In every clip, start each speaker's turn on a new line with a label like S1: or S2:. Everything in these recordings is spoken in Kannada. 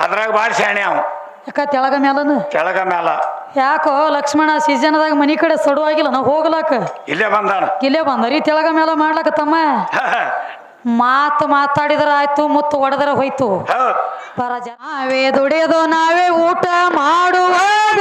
S1: ಅದ್ರಾಗ ಭಾಳ ಶಾಣೆ ಅವ.
S2: ಯಾಕ ತೆಳಗ ಮ್ಯಾಲನ?
S1: ಕೆಳಗ ಮ್ಯಾಲ.
S2: ಯಾಕೋ ಲಕ್ಷ್ಮಣ ಸೀಸನ್ದಾಗ ಮನಿ ಕಡೆ ಸಡುವಾಗಿಲ್ಲ ನಾವು ಹೋಗ್ಲಾಕ?
S1: ಇಲ್ಲೇ ಬಂದಾನ.
S2: ಇಲ್ಲೇ ಬಂದರಿ ತೆಳಗ ಮ್ಯಾಲ ಮಾಡ್ಲಾಕ ತಮ್ಮ? ಮಾತು ಮಾತಾಡಿದ್ರ ಆಯ್ತು ಮುತ್ತು ಒಡೆದ್ರ ಹೋಯ್ತು.
S1: ಹೌದ್.
S2: ಪರ ಜನ ನಾವೇ ದುಡಿಯೋದು ನಾವೇ ಊಟ ಮಾಡುವಾಗ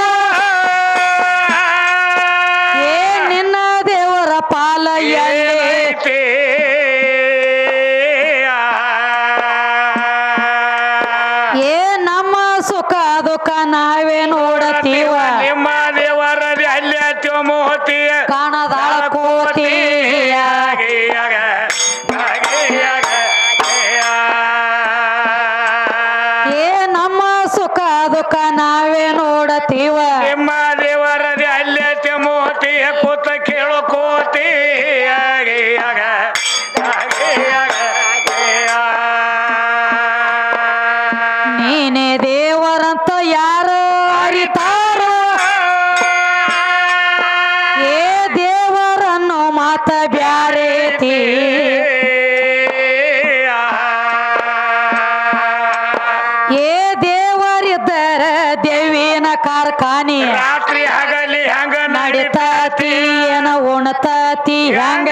S2: ಕಾಣದಾಳ ಕೋತಿಯ
S1: ಮಾತ
S2: ಬ್ಯಾರೇತಿ ಏ ದೇವರಿದ್ದರ ದೇವಿನ ಕಾರ್ಖಾನೆ
S1: ರಾತ್ರಿ ಹಗಲಿ ಹಂಗ
S2: ನಡಿತಾತಿ ಏನ ಉಣತಾತಿ ಹಂಗ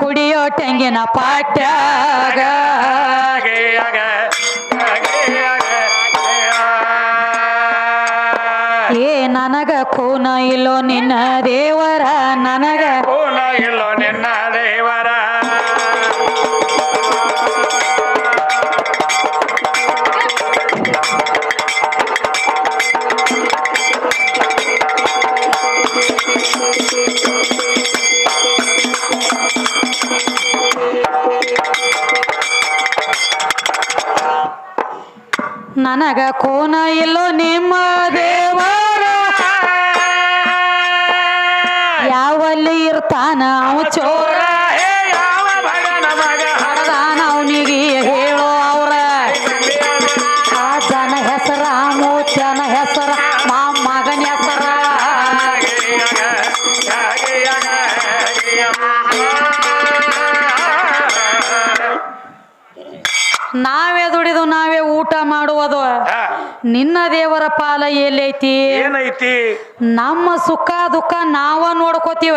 S2: ಕುಡಿಯೋ ತೆಂಗಿನ
S1: ಪಾಠ
S2: ಏ ನನಗ ಕೂನ ಇಲ್ಲೋ ನಿನ್ನ ದೇವರ ನನಗ ನನಗ ಕೋನ ಇಲ್ಲೋ ನಿಮ್ಮ ದೇವರ ಯಾವಲ್ಲಿ ಇರ್ತಾನ ಅವ ಚೋರ? ನಿನ್ನ ದೇವರ ಪಾಲ ಎಲ್ಲೈತಿ?
S1: ಏನೈತಿ?
S2: ನಮ್ಮ ಸುಖ ದುಃಖ ನಾವ ನೋಡ್ಕೋತೀವ?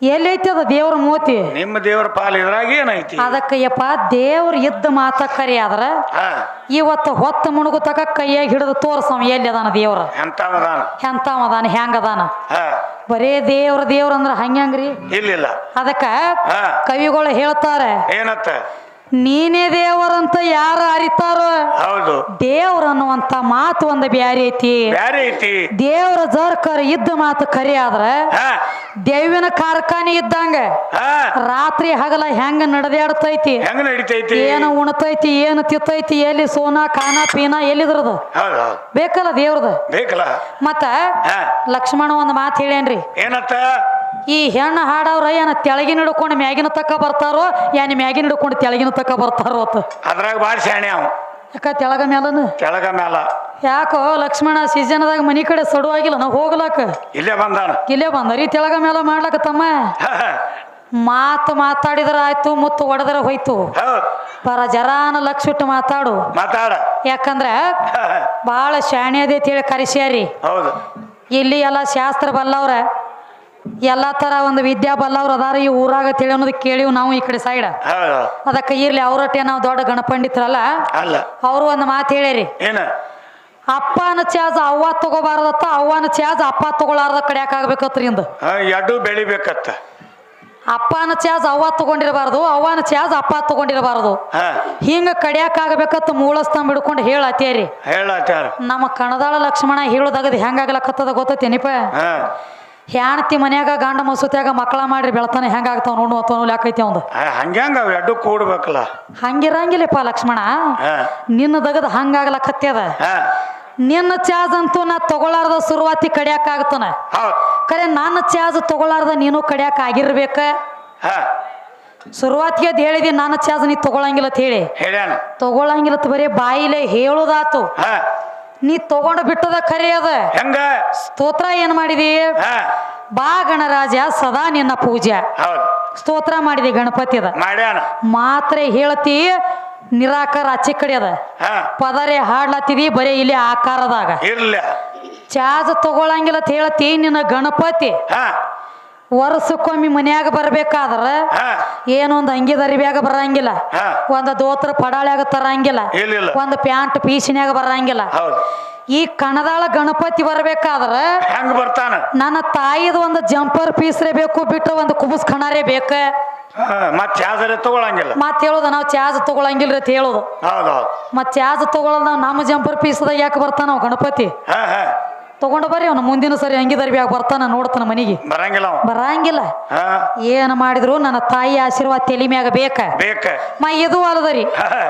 S2: ಎಲ್ಲೈತಿ ಅದ ದೇವ್ರ ಮೂತಿ?
S1: ನಿಮ್ಮ ದೇವರ ಪಾಲ ಇದ್ರಾಗ ಏನೈತಿ?
S2: ಅದಕ್ಕಯ್ಯಪ್ಪ ದೇವ್ರ ಇದ್ದ ಮಾತ ಕರಿ ಆದ್ರ ಇವತ್ತು ಹೊತ್ತು ಮುಣುಗುತಕ ಕೈಯಾಗ ಹಿಡಿದು ತೋರ್ಸವ ಎಲ್ಲಿ ಅದಾನ ದೇವ್ರ?
S1: ಎಂತವದಾನ
S2: ಎಂತ ಅದಾನ ಹೆಂಗ ಅದಾನ?
S1: ಹ,
S2: ಬರೇ ದೇವ್ರ ದೇವ್ರ ಅಂದ್ರ ಹಂಗ್ರಿ
S1: ಇಲ್ಲಿಲ್ಲ.
S2: ಅದಕ್ಕ. ಕವಿಗಳು ಹೇಳ್ತಾರೆ
S1: ಏನತ್ತ?
S2: ನೀನೇ ದೇವರಂತ ಯಾರು ಅರಿತಾರೋ?
S1: ಹೌದು.
S2: ದೇವ್ರ ಅನ್ನುವಂತ ಮಾತು ಒಂದು ಬ್ಯಾರಿ ಐತಿ.
S1: ಬ್ಯಾರೆ ಐತಿ.
S2: ದೇವ್ರ ಜರ್ಕರ್ ಇದ್ದ ಮಾತು ಕರಿ ಆದ್ರ
S1: ಹ,
S2: ದೇವಿನ ಕಾರ್ಖಾನೆ ಇದ್ದಂಗ
S1: ಹ,
S2: ರಾತ್ರಿ ಹಗಲ ಹೆಂಗ ನಡೆದಾಡ್ತೈತಿ?
S1: ಹೆಂಗ ನಡೀತೈತಿ?
S2: ಏನು ಉಣತೈತಿ ಏನು ತಿತ್ತೈತಿ ಎಲ್ಲಿ ಸೋನಾ ಕಾನ ಪೀನಾ ಎಲ್ಲಿದ್ರದ?
S1: ಹೌದು. ಹೌದು
S2: ಬೇಕಲ್ಲ ದೇವ್ರದ?
S1: ಬೇಕಲ್ಲ.
S2: ಮತ್ತ
S1: ಹ,
S2: ಲಕ್ಷ್ಮಣ ಒಂದು ಮಾತು ಹೇಳೇನ್ರಿ
S1: ಏನತ್ತ?
S2: ಈ ಹೆಣ್ಣು ಹಾಡವ್ರ ಏನ ತೆಳಗಿನ ಹಿಡ್ಕೊಂಡು ಮ್ಯಾಗಿನ ತಕ್ಕ ಬರ್ತಾರೋ ಏನ್ ಮ್ಯಾಗಿನ ಹಿಡ್ಕೊಂಡು ತೆಳಗಿನ ತಕ್ಕ ಬರ್ತಾರೋ
S1: ಅದ್ರಾಗ ಭಾಳ ಶಾಣೆ ಅವ.
S2: ಯಾಕ ತೆಳಗ ಮ್ಯಾಲನ?
S1: ಕೆಳಗ ಮ್ಯಾಲ.
S2: ಯಾಕೋ ಲಕ್ಷ್ಮಣ ಸೀಸನ್ದಾಗ ಮನಿ ಕಡೆ ಸಡುವಾಗಿಲ್ಲ ನಾವು ಹೋಗ್ಲಾಕ?
S1: ಇಲ್ಲೇ ಬಂದ
S2: ಇಲ್ಲೇ ಬಂದರಿ ತೆಳಗ ಮ್ಯಾಲ ಮಾಡ್ಲಾಕ ತಮ್ಮ? ಮಾತು ಮಾತಾಡಿದ್ರ ಆಯ್ತು ಮುತ್ತು ಒಡೆದ್ರ ಹೋಯ್ತು.
S1: ಬರ
S2: ಪರ ಜರಾನ ಲಕ್ಷ ಇಟ್ಟು ಮಾತಾಡು.
S1: ಮಾತಾಡ.
S2: ಯಾಕಂದ್ರ
S1: ಬಾಳ ಹ,
S2: ಭಾಳ ಶಾಣೆ ಅದೇ ತಿಳಿ ಕರೆಸ್ಯಾರಿ.
S1: ಹೌದು.
S2: ಇಲ್ಲಿ ಎಲ್ಲ ಶಾಸ್ತ್ರ ಬಲ್ಲವ್ರ. ಎಲ್ಲ ತರ ಒಂದು ವಿದ್ಯಾ ಬಲ್ಲವ್ರು ಅದಾರ ಈ ಊರಾಗ ತಿಳಿ ಅನ್ನೋದು ಕೇಳಿವ್ ನಾವು ಈ ಕಡೆ ಸೈಡ್ ಅದಕ್ಕೆ ಇರ್ಲಿ ಅವ್ರಟ್ಟೆ ನಾವು ದೊಡ್ಡ ಗಣಪಂಡಿತರಲ್ಲ? ಅವರು ಒಂದು ಮಾತು ಹೇಳಿರಿ ಅಪ್ಪನ ಚಾಜ್ ಅವ್ವ ತಗೋಬಾರ್ದತ್ತ ಅವ್ವನ ಚಾಜ್ ಅಪ್ಪ ತಗೊಳಾರ್ದ ಕಡ್ಯಾಕ ಆಗ್ಬೇಕತ್ರಿ ಇಂದ.
S1: ಎರಡು ಬೆಳಿಬೇಕತ್ತ.
S2: ಅಪ್ಪನ ಚಾಜ್ ಅವ್ವ ತಗೊಂಡಿರಬಾರ್ದು ಅವ್ವನ ಚಾಜ್ ಅಪ್ಪ ತಗೊಂಡಿರಬಾರ್ದು. ಹಿಂಗ ಕಡ್ಯಾಕ ಆಗ್ಬೇಕತ್ತ ಮೂಲಸ್ತಂಭ ಹಿಡ್ಕೊಂಡು ಹೇಳತ್ತೇರಿ ನಮ್ಮ ಕಣದಾಳ ಲಕ್ಷ್ಮಣ ಹೇಳದಾಗದ್ ಹೆಂಗಾಗ್ಲಕತ್ತದ ಗೊತ್ತೈತೇನಿಪ
S1: ಹಾ
S2: ಹ್ಯಾಣತಿ ಮನ್ಯಾಗ ಗಂಡ ಮಸೂತ್ಯಾಗ ಮಕ್ಕಳ ಮಾಡಿ ಬೆಳತಾನೆ ಹೆಂಗಾಗ್ತಾವ ನೋಡು ಅಂತ ಲೆಕ್ಕೈತಿ ಅವಂದು.
S1: ಹಂಗ್ಯಾಂಗ ಅವ್ ಎಡ್ಡು ಕೂಡ್ಬೇಕಲ್ಲ.
S2: ಹಂಗಿರಂಗಿಲ್ಲಪ್ಪ ಲಕ್ಷ್ಮಣ. ನಿನ್ನ ದಗದ ಹಂಗಾಗ್ಲಕತ್ಯದ ನಿನ್ನ ಚಾರ್ಜ್ ಅಂತೂ ನಾ ತಗೊಳಾರ್ದ ಶುರುವಾತಿ ಕಡಿಯಾಕ ಆಗ್ತಾನ. ಕರೆ ನನ್ನ ಚಾರ್ಜ್ ತಗೊಳಾರ್ದ ನೀನು ಕಡಿಯಾಕ ಆಗಿರ್ಬೇಕ? ಶುರುವಾತಿಗೆ ಅದ್ ಹೇಳಿದಿ ನನ್ನ ಚಾಜ್ ನೀ ತಗೊಳಂಗಿಲ್ಲ ಅಂತ ಹೇಳಿ. ತಗೊಳಂಗಿಲ್ಲ ಬರೀ ಬಾಯಿಲೆ ಹೇಳುದಾತು. ನೀ ತಗೊಂಡ ಬಿಟ್ಟದ ಖರೆ ಅದ.
S1: ಹೆಂಗ?
S2: ಸ್ತೋತ್ರ ಏನ್ ಮಾಡಿದಿ? ಬಾ ಗಣರಾಜ ಸದಾ ನಿನ್ನ ಪೂಜೆ ಸ್ತೋತ್ರ ಮಾಡಿದಿ ಗಣಪತಿ
S1: ಅದ.
S2: ಮಾತ್ರ ಹೇಳ್ತಿ ನಿರಾಕಾರ ಆಚೆ ಕಡೆ ಅದ. ಪದರೆ ಹಾಡ್ಲತ್ತಿದಿ ಬರೀ ಇಲ್ಲಿ ಆಕಾರದಾಗ.
S1: ಇಲ್ಲ
S2: ಚಾರ್ಜ್ ತಗೊಳಂಗಿಲ್ಲ ಅಂತ ಹೇಳ್ತಿ ನಿನ್ನ ಗಣಪತಿ. ವರ್ಷಕ್ಕೊಮ್ಮೆ ಮನ್ಯಾಗ ಬರ್ಬೇಕಾದ್ರ ಏನೊಂದ್ ಅಂಗಿ ದರಿಬ್ಯಾಗ ಬರಂಗಿಲ್ಲ. ಒಂದ್ ದೋತ್ರ ಪಡಾಳ್ಯಾಗ ತರಂಗಿಲ್ಲ. ಒಂದ್ ಪ್ಯಾಂಟ್ ಪೀಸಿನ್ಯಾಗ ಬರಂಗಿಲ್ಲ. ಈ ಕಣದಾಳ ಗಣಪತಿ ಬರ್ಬೇಕಾದ್ರ
S1: ಹೆಂಗ್ ಬರ್ತಾನ?
S2: ನನ್ನ ತಾಯಿದ ಒಂದು ಜಂಪರ್ ಪೀಸ್ರೆ ಬೇಕು ಬಿಟ್ರೆ ಒಂದು ಕುಬುಸ್ ಕಣಾರೇ ಬೇಕ.
S1: ಮತ್ತೆ ಮತ್ ಚಾರ್ಜರ್ ತಗೊಳಂಗಿಲ್ಲ.
S2: ಮತ್ ಹೇಳೋದು ನಾವು ಚಾರ್ಜ್ ತಗೊಳಂಗಿಲ್ರಿ ಅಂತ ಹೇಳೋದು. ಮತ್ ಚಾರ್ಜ್ ತಗೊಳಲ್ ನಾವು ನಮ್ಮ ಜಂಪರ್ ಪೀಸ್ದಾಗ ಯಾಕೆ ಬರ್ತಾನ ಗಣಪತಿ? ತಗೊಂಡು ಬರ್ರಿ ಅವನು ಮುಂದಿನ ಸರಿ ಅಂಗಿ ದರ್ಬ್ಯಾಗ ಬರ್ತಾನ ನೋಡ್ತಾನ ಮನಿಗೆ.
S1: ಬರಂಗಿಲ್ಲ ಅವ
S2: ಬರಂಗಿಲ್ಲ.
S1: ಹಾ.
S2: ಏನ್ ಮಾಡಿದ್ರು ನನ್ನ ತಾಯಿ ಆಶೀರ್ವಾದ ತಲಿ ಮ್ಯಾಗ ಬೇಕ.
S1: ಬೇಕ.
S2: ಮ ಇದು ಅಲ್ಲದರಿ
S1: ಹಾ,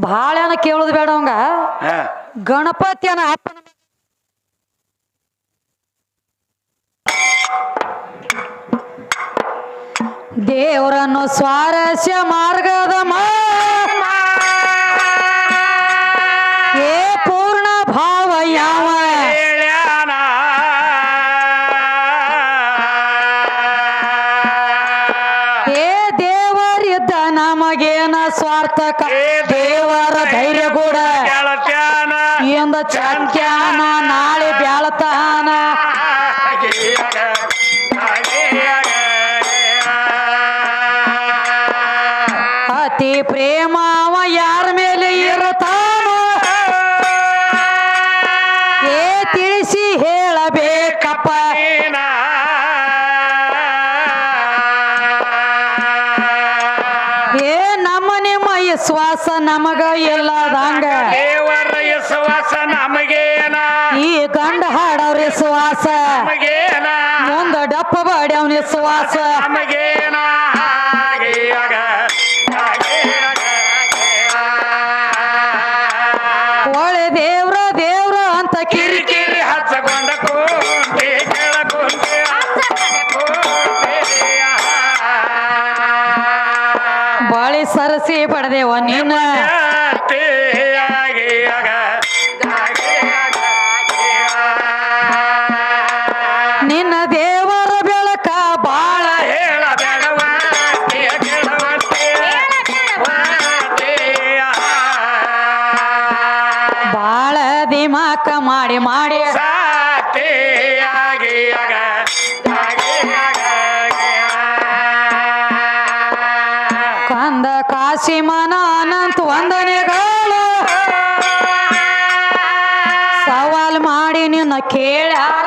S2: ಭಾಳ ಏನ ಕೇಳುದು ಬೇಡ ಅವಂಗ.
S1: ಹಾ.
S2: ಗಣಪತಿಯನ ಅಪ್ಪನ ದೇವರನ್ನು ಸ್ವಾರಸ್ಯ ಮಾರ್ಗದ ಮಾ ಏ ದೇವರ ಧೈರ್ಯ ಕೂಡ. ಎಂದ ಚಕ್ಯಾನ ನಾಳೆ ಬ್ಯಾಳತಾನ ನಮಗ ಎಲ್ಲದಂಗ.
S1: ದೇವರ ವಿಶ್ವಾಸ ನಮಗೇನ?
S2: ಈ ಗಂಡ ಹಾಡವ್ರ ವಿಶ್ವಾಸ.
S1: ನಮಗೇನ?
S2: ಮುಂದ ಡಪ್ಪ ಬಾಡ್ಯವನಿ ವಿಶ್ವಾಸ.
S1: ನಮಗೇನ? ಹಾಗೆಯಾಗ, ಹಾಗೆಯಾಗ, ಹಾಗೆಯಾಗ.
S2: ಒಳ್ಳೆ ದೇವ್ರ ದೇವ್ರ ಅಂತ ಕಿರಿ
S1: ಕಿರಿಕಿರಿ ಹಚ್ಚಕೊಂಡ
S2: ಬಾಳಿ ಸರಸಿ ಪಡೆದೇವ ನೀನ ಕಂದ ಕಾಶಿಮನ ಅನಂತ ವಂದನೆಗಳು. ಸವಾಲ್ ಮಾಡಿ ನಿನ್ನ ಕೇಳ್ಯಾರ.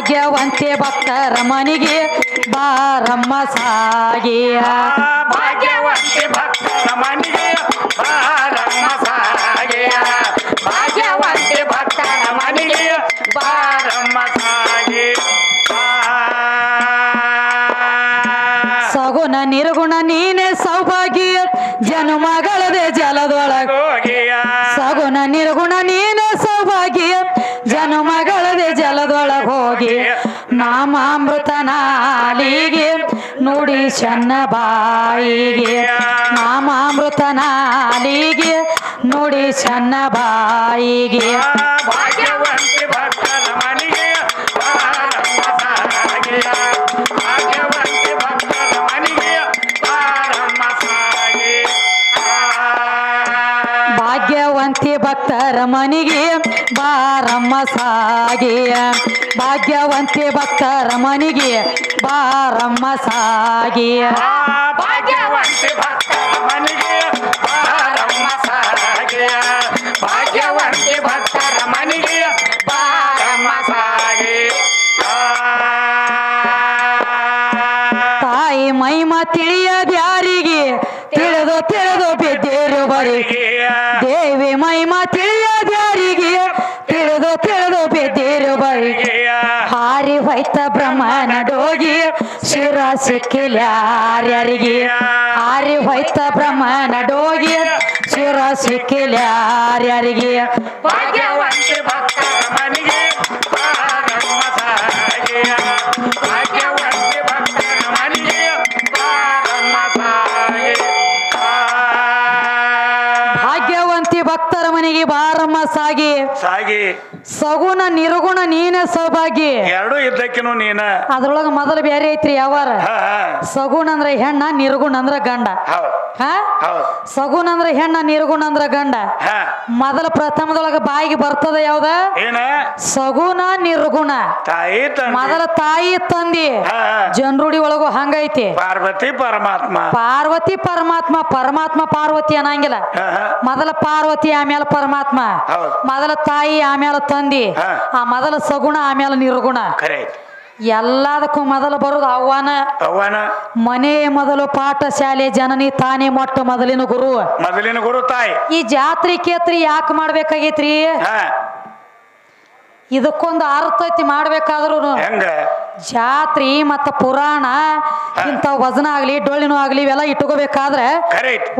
S1: ಭಾಗ್ಯವಂತೆ ಭಕ್ತರ ಮನೆಗೆ ಬಾರಮ್ಮ ಸಾಗಿಯ.
S2: ಭಾಗ್ಯವಂತೆ ಭಕ್ತರ ಮನೆಗೆ ಬಾರಮ್ಮ ಸಾಗಿಯ.
S1: ಭಾಗ್ಯವಂತೆ ಭಕ್ತರ ಮನೆಗೆ ಬಾರಮ್ಮ ಸಾಗಿ
S2: ಸಗುಣ ನಿರ್ಗುಣ ನೀನೆ ಸೌಭಾಗ್ಯ ಜನುಮಗಳದೆ
S1: ಜಲದೊಳಗೋಗಿಯ
S2: ಸಗುಣ ನಿರ್ಗುಣ ಚೆನ್ನ ಬಾಯಿಗೆ ನಾಮಾಮೃತ ನಾಲಿಗೆ ನುಡಿ ಚೆನ್ನ ಬಾಯಿಗೆ.
S1: ಭಾಗ್ಯವಂತಿ ಭಕ್ತರ ಮನೆಗೆ ಬಾರಮ್ಮ ಸಾಗೆಯ ಭಾಗ್ಯವಂತಿ ಭಕ್ತ ರಮನಿಗೆ ಬಾರಮ್ಮ
S2: ಸಾಗಿಯ ಭಾಗ್ಯವಂತಿ ಭಕ್ತರ ಬ್ರಹ್ಮನ ನಡೋಗಿ ಶಿರ ಸಿಕ್ಕಿಲ್ಲ ಆರ್ಯರಿಗೆ ಆರಿ ಹೋಯ್ತ ಬ್ರಹ್ಮನ ನಡೋಗಿ ಶಿರ ಸಿಕ್ಕಿಲ್ಲ
S1: ಭಾಗ್ಯವಂತ ಭಕ್ತ. ಸಾಗಿ
S2: ಸಾಗಿ. ಸಗುಣ ನಿರ್ಗುಣ ನೀನೇ ಸೌಭಾಗ್ಯ
S1: ಎರಡು ಇದ್ದಕ್ಕಿನೂ ನೀನ.
S2: ಅದ್ರೊಳಗ ಮೊದಲು ಬೇರೆ ಐತ್ರಿ ಯಾವಾರ? ಸಗುಣ ಅಂದ್ರೆ ಹೆಣ್ಣ ನಿರ್ಗುಣ ಅಂದ್ರ ಗಂಡ. ಸಗುಣ ಅಂದ್ರ ಹೆಣ್ಣ ನಿರ್ಗುಣ ಅಂದ್ರ ಗಂಡ. ಮೊದಲ ಪ್ರಥಮದೊಳಗ ಬಾಯಿಗೆ ಬರ್ತದ ಯಾವ್ದ?
S1: ಏನ?
S2: ಸಗುಣ ನಿರ್ಗುಣ.
S1: ತಾಯಿ
S2: ಮೊದಲ ತಾಯಿ ತಂದಿ. ಜನರುಡಿ ಒಳಗು ಹಂಗೈತಿ.
S1: ಪಾರ್ವತಿ ಪರಮಾತ್ಮ.
S2: ಪಾರ್ವತಿ ಪರಮಾತ್ಮ ಪರಮಾತ್ಮ ಪಾರ್ವತಿ ಅನ್ನಂಗಿಲ್ಲ. ಮೊದಲ ಪಾರ್ವತಿ ಆಮೇಲೆ ಪರಮಾತ್ಮ.
S1: ಹೌದ್.
S2: ಮೊದಲ ತಾಯಿ ಆಮೇಲೆ ತಂದಿ ಆ ಮೊದಲ ಸಗುಣ ಆಮೇಲೆ ನಿರ್ಗುಣ.
S1: ಖರೆ
S2: ಎಲ್ಲದಕ್ಕೂ ಮೊದಲು ಬರುದು ಅವ್ವಾನ.
S1: ಆಹ್ವಾನ
S2: ಮನೆ ಮೊದಲು ಪಾಠ ಶಾಲೆ ಜನನಿ ತಾನೇ ಮೊಟ್ಟ ಮೊದಲಿನ ಗುರು.
S1: ಮೊದಲಿನ ಗುರು ತಾಯಿ.
S2: ಈ ಜಾತ್ರೆ ಕೇತ್ರಿ ಯಾಕೆ ಮಾಡ್ಬೇಕಾಗೈತ್ರಿ? ಇದಕ್ಕೊಂದು ಅರ್ಥ ಐತಿ ಮಾಡ್ಬೇಕಾದ್ರು ಜಾತ್ರಿ ಮತ್ತ ಪುರಾಣ ಇಂತ ವಜನ ಆಗ್ಲಿ ಡೊಳ್ಳಿನೂ ಆಗ್ಲಿ ಇವೆಲ್ಲ ಇಟ್ಕೋಬೇಕಾದ್ರೆ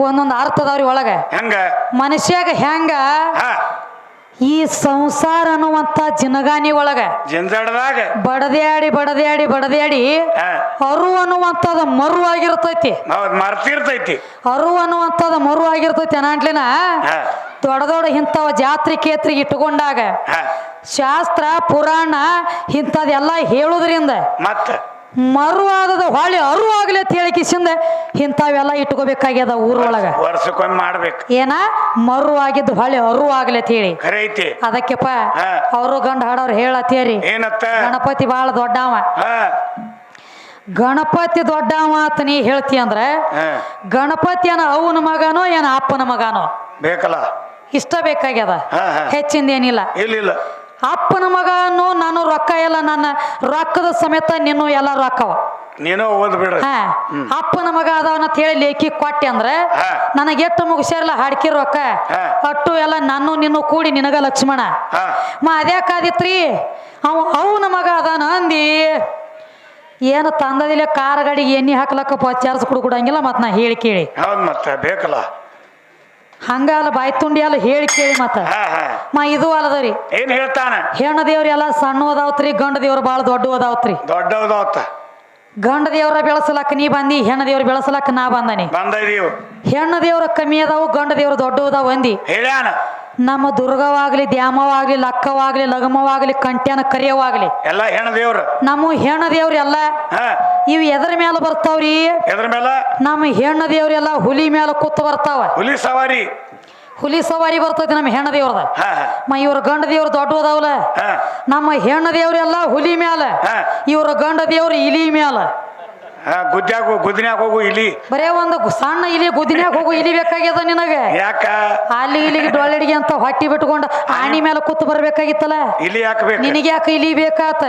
S2: ಒಂದೊಂದು ಅರ್ಥ ಅದಾವ್ರಿ ಒಳಗ. ಮನುಷ್ಯಾಗ ಹೆಂಗ? ಈ ಸಂಸಾರ ಅನ್ನುವಂತ ಜಿನಗಾನಿ ಒಳಗ
S1: ಜಂಜಾಡದಾಗ
S2: ಬಡದ್ಯಾಡಿ ಬಡದ್ಯಾಡಿ ಬಡದ್ಯಾಡಿ ಅರು ಅನ್ನುವಂಥದ ಮರು ಆಗಿರ್ತೈತಿ.
S1: ಮರ್ತಿರ್ತೈತಿ.
S2: ಅರು ಅನ್ನುವಂಥದ್ದು ಮರು ಆಗಿರ್ತೈತಿ ಅನಾಂಟ್ಲಿನ ದೊಡ್ಡ ದೊಡ್ಡ ಇಂಥವ ಜಾತ್ರೆ ಕೇತ್ರಿ ಇಟ್ಕೊಂಡಾಗ ಶಾಸ್ತ್ರ ಪುರಾಣ ಇಂಥದೆಲ್ಲ ಹೇಳುದ್ರಿಂದ
S1: ಮತ್ತ?
S2: ಮರು ಹೊಳೆ ಅರು ಆಗ್ಲಿ ಅಂತ ಹೇಳಿ ಕಿಸಿಂದ ಇಂಥವೆಲ್ಲ ಇಟ್ಕೋಬೇಕಾಗ್ಯದ ಊರೊಳಗ.
S1: ವರ್ಷಕ್ಕೊಮ್ಮೆ ಮಾಡ್ಬೇಕು.
S2: ಏನ? ಮರು ಆಗಿದ್ದು ಹೊಳಿ ಅರು ಆಗ್ಲಿ ಅಂತ ಹೇಳಿ. ಅದಕ್ಕೆಪ್ಪ. ಅವರು ಗಂಡ ಹಾಡೋರು ಹೇಳತ್ತೇರಿ.
S1: ಏನತ್ತ?
S2: ಗಣಪತಿ ಬಹಳ ದೊಡ್ಡವ. ಗಣಪತಿ ದೊಡ್ಡವ ಅಂತ ನೀ ಹೇಳ್ತಿ ಅಂದ್ರೆ ಗಣಪತಿ ಏನ ಅವನ ಮಗನೋ ಏನ ಅಪ್ಪನ ಮಗನೋ?
S1: ಬೇಕಲ್ಲ.
S2: ಇಷ್ಟ ಬೇಕಾಗ್ಯದ. ಹೆಚ್ಚಿಂದ ಏನಿಲ್ಲ
S1: ಇಲ್ಲ
S2: ಅಪ್ಪನ ಮಗನು ನಾನು ರೊಕ್ಕ ಎಲ್ಲ ನನ್ನ ರೊಕ್ಕದ ಸಮೇತ ನೀನು ಎಲ್ಲ ರೊಕ್ಕವ.
S1: ನೀನು
S2: ಹಾ ಅಪ್ಪನ ಮಗ ಅದಾವನ ಅಂತ ಹೇಳಿ ಲೇಖಿ ಕೊಟ್ಟೆ ಅಂದ್ರೆ ನನಗೆ ಎಷ್ಟು ಮುಗಿಸ್ಯಾರಲ್ಲ ಹಾಡ್ಕಿ ರೊಕ್ಕ. ಅಟ್ಟು ಎಲ್ಲ ನಾನು ನಿನ್ನು ಕೂಡಿ ನಿನಗ ಲಕ್ಷ್ಮಣ. ಮಾ ಅದ್ಯಾಕಾದಿತ್ರಿ ಅವ ಅವನ ಮಗ ಅದಾನ ಅಂದಿ. ಏನು ತಂದದಿಲ್ಲ ಕಾರ್ ಗಾಡಿಗೆ ಎಣ್ಣೆ ಹಾಕ್ಲಕ್ಕ ಚಾರ್ಜ್ ಕುಡ್ಕೊಡಂಗಿಲ್ಲ ಮತ್ತೆ ನಾ ಹೇಳಿ ಕೇಳಿ.
S1: ಹೌದ್ ಬೇಕಲ್ಲ
S2: ಹಂಗಲ್ಲ ಬಾಯಿ ತುಂಡಿ ಅಲ್ಲ ಹೇಳಿ ಕೇಳಿ ಮತ್ತ. ಮಾ ಇದು ಅಲ್ಲದರಿ.
S1: ಏನ್ ಹೇಳ್ತಾನ?
S2: ಹೆಣ್ಣು ದೇವ್ರಿ ಎಲ್ಲ ಸಣ್ಣ ಅದಾವತ್ರಿ ಗಂಡ ದೇವ್ರ ಬಾಳ ದೊಡ್ಡ ಅದಾವತ್ರಿ.
S1: ದೊಡ್ಡವದಾವತ್ತ
S2: ಗಂಡ ದೇವ್ರ ಬೆಳೆಸಲಕ್ಕ ನೀ ಬಂದಿ ಹೆಣ್ಣ ದೇವ್ರ ಬೆಳೆಸಲಕ್ಕ ನಾ ಬಂದನಿ. ಹೆಣ್ಣ ದೇವ್ರ ಕಮ್ಮಿ ಅದಾವು ಗಂಡ ದೇವ್ರ ದೊಡ್ಡ ಅದಾವ ಅಂದಿ.
S1: ಹೇಳ್ಯಾನ?
S2: ನಮ್ಮ ದುರ್ಗವಾಗ್ಲಿ ದ್ಯಾಮವಾಗ್ಲಿ ಲಕ್ಕವಾಗ್ಲಿ ಲಗಮವಾಗ್ಲಿ ಕಂಟ್ಯಾನ ಕರಿಯವಾಗ್ಲಿ.
S1: ಎಲ್ಲ ಹೆಣ್ಣ ದೇವ್ರ.
S2: ನಮ್ಮ ಹೆಣ್ಣ ದೇವ್ರ ಎಲ್ಲ ಇವು ಎದ್ರ ಮೇಲೆ ಬರ್ತಾವ್ರಿ?
S1: ಎದರ ಮೇಲ
S2: ನಮ್ಮ ಹೆಣ್ಣ ದೇವ್ರೆಲ್ಲ ಹುಲಿ ಮೇಲೆ ಕೂತ್ ಬರ್ತಾವ.
S1: ಹುಲಿ ಸವಾರಿ.
S2: ಹುಲಿ ಸವಾರಿ ಬರ್ತೈತಿ ನಮ್ಮ ಹೆಣ್ಣ ದೇವ್ರದ ಮ ಇವ್ರ ಗಂಡ ದೇವ್ರು ದೊಡ್ಡ ಅದಾವಲ್ಲ?
S1: ಹಾ.
S2: ನಮ್ಮ ಹೆಣ್ಣ ದೇವ್ರೆಲ್ಲ ಹುಲಿ ಮ್ಯಾಲ. ಇವ್ರ ಗಂಡ ದೇವ್ರ ಇಲಿ ಮ್ಯಾಲ.
S1: ಗುದ್ದ್ಯಾಗ ಹೋಗು ಗುದ್ನ್ಯಾಗ ಹೋಗು ಇಲ್ಲಿ
S2: ಬರೇ ಒಂದು ಸಣ್ಣ ಇಲಿ ಗುದಿನ್ಯಾಗ ಹೋಗು ಇಲಿ ಬೇಕಾಗ್ಯದ ನಿನಗೆ?
S1: ಯಾಕ?
S2: ಅಲ್ಲಿ ಇಲ್ಲಿಗೆ ಡೊಳ್ಳೆಡಿಗೆ ಅಂತ ಹೊಟ್ಟಿ ಬಿಟ್ಕೊಂಡು ಆಣಿ ಮೇಲೆ ಕೂತು ಬರ್ಬೇಕಾಗಿತ್ತಲ್ಲ?
S1: ಇಲಿ
S2: ನಿನಗೆ ಯಾಕೆ ಇಲಿ ಬೇಕಾತ?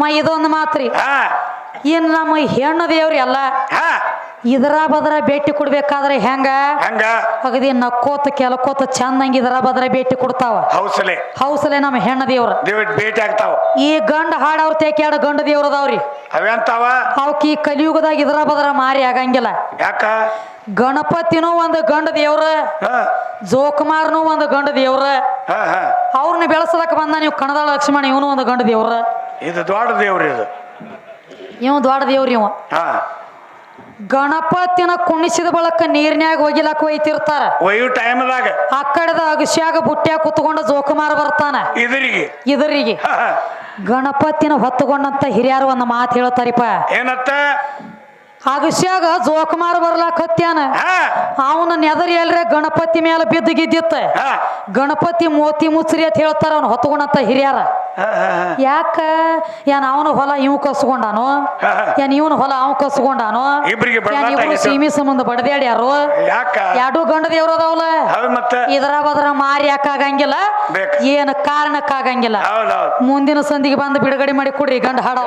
S2: ಮ ಇದೊಂದು ಮಾತ್ರಿ.
S1: ಹಾ
S2: ಇನ್ನು ನಮ್ಮ ಹೆಣ್ಣು ದೇವ್ರಿ ಎಲ್ಲ ಇದರ ಬದ್ರ ಭೇಟಿ ಕೊಡ್ಬೇಕಾದ್ರೆ ಹೆಂಗ?
S1: ಹಂಗ?
S2: ಅಗದಿ ನಕ್ಕೋತ ಕೆಲಕೋತ ಚಂದಂಗ ಇದರ ಬದ್ರ ಭೇಟಿ ಕೊಡ್ತಾವ.
S1: ಹೌಸಲೆ.
S2: ಹೌಸಲೆ ನಮ್ಮ ಹೆಣ್ಣ ದೇವ್ರ.
S1: ದೇವ್ ಭೇಟಿ ಆಗ್ತಾವ.
S2: ಈ ಗಂಡ ಹಾಡವ್ರ ತೇಕ್ಯಾಡ ಗಂಡ ದೇವ್ರ ಅದಾವ್ರಿ.
S1: ಅವ್ಯಂತಾವ
S2: ಅವಕ್ ಈ ಕಲಿಯುಗದಾಗ ಇದರ ಬದ್ರ ಮಾರಿ ಆಗಂಗಿಲ್ಲ.
S1: ಯಾಕ?
S2: ಗಣಪತಿನೂ ಒಂದು ಗಂಡ ದೇವ್ರ ಜೋಕುಮಾರ್ನು ಒಂದು ಗಂಡ ದೇವ್ರ. ಅವ್ರನ್ನ ಬೆಳೆಸದಕ್ಕೆ ಬಂದ ನೀವು ಕಣದಾಳ ಲಕ್ಷ್ಮಣ ಇವನು ಒಂದು ಗಂಡ ದೇವ್ರ.
S1: ಇದು ದೊಡ್ಡ ದೇವ್ರಿ ಇದು.
S2: ಇವ ದೊಡ್ಡ ದೇವ್ರಿ ಇವ
S1: ಹಾ.
S2: ಗಣಪತಿನ ಕುಣಿಸಿದ ಬಳಕ ನೀರಿನ್ಯಾಗ ಒಗಿಲಾಕ ಒಯ್ತಿರ್ತಾರ.
S1: ಒಯ್ಯು ಟೈಮ್ದಾಗ.
S2: ಆ ಕಡೆದ ಅಗಸ್ಯಾಗ ಬುಟ್ಟ್ಯಾಗ ಕುತ್ಕೊಂಡ ಜೋಕುಮಾರ್ ಬರ್ತಾನ.
S1: ಇದರಿಗೆ.
S2: ಇದರಿಗೆ. ಗಣಪತಿನ ಹೊತ್ತುಕೊಂಡಂತ ಹಿರಿಯರು ಒಂದು ಮಾತು ಹೇಳ್ತಾರಿಪ್ಪ.
S1: ಏನತ್ತ?
S2: ಅಗಸ್ಯಾಗ ಜೋಕುಮಾರ್ ಬರ್ಲಾಕ ಹತ್ಯಾನ. ಅವನ ನೆದರಿ ಎಲ್ರೆ ಗಣಪತಿ ಮೇಲೆ ಬಿದ್ದು ಗಿದ್ದಿತ್ತ. ಗಣಪತಿ ಮೋತಿ ಮುಚ್ರಿ ಅಂತ ಹೇಳ್ತಾರ ಅವ್ನು ಹೊತ್ತುಕೊಂಡಂತ ಹಿರಿಯರ. ಯಾಕ? ಏನ್ ಅವನ ಹೊಲ ಇವ್ ಕಸ್ಕೊಂಡಾನು. ಏನ್ ಇವನ ಹೊಲ ಅವ್ ಕಸ್ಕೊಂಡಾನು?
S1: ಇಬ್ರಿಗೆ
S2: ಏನ್ ಸೀಮಿ ಸಂಬಂಧ ಬಡದ್ಯಾಡ್ಯಾರು
S1: ಯಾಕ?
S2: ಎರಡು ಗಂಡ ದೇವ್ರ ಅದಾವಲ್ಲ? ಇದ್ರಾಗ ಬದ್ರ ಮಾರಿ ಯಾಕಾಗಂಗಿಲ್ಲ ಏನು ಕಾರಣಕ್ಕಾಗಂಗಿಲ್ಲ. ಮುಂದಿನ ಸಂದಿಗೆ ಬಂದು ಬಿಡುಗಡೆ ಮಾಡಿ ಕೊಡ್ರಿ ಗಂಡ ಹಾಡವ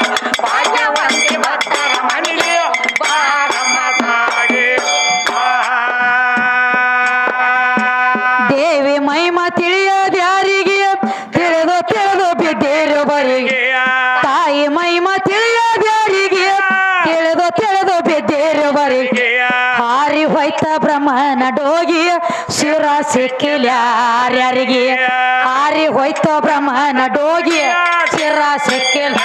S2: ಡೋಗಿ ಶಿರ ಸಿಕ್ಕಿಲ್ಲ ಯಾರ್ಯಾರಿಗೆ? ಹಾರಿ ಹೋಯ್ತೋ ಬ್ರಹ್ಮ ನಡೋಗಿ ಶಿರ ಸಿಕ್ಕಿಲ್ಲ.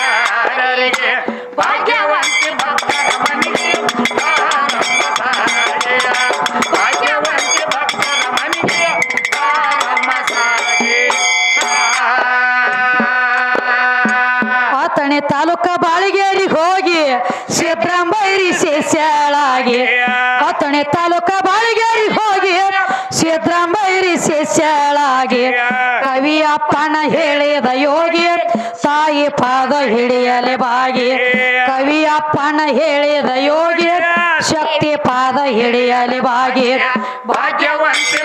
S2: ಹೇಳಿದ ಯೋಗಿ ಸಾಯಿ ಪಾದ ಹಿಡಿಯಲೆ ಬಾಗಿ. ಕವಿಯಪ್ಪನ ಹೇಳಿದ ಯೋಗಿ ಶಕ್ತಿ ಪಾದ ಹಿಡಿಯಲೆ ಬಾಗಿ.
S1: ಭಾಗ್ಯವಂತೆ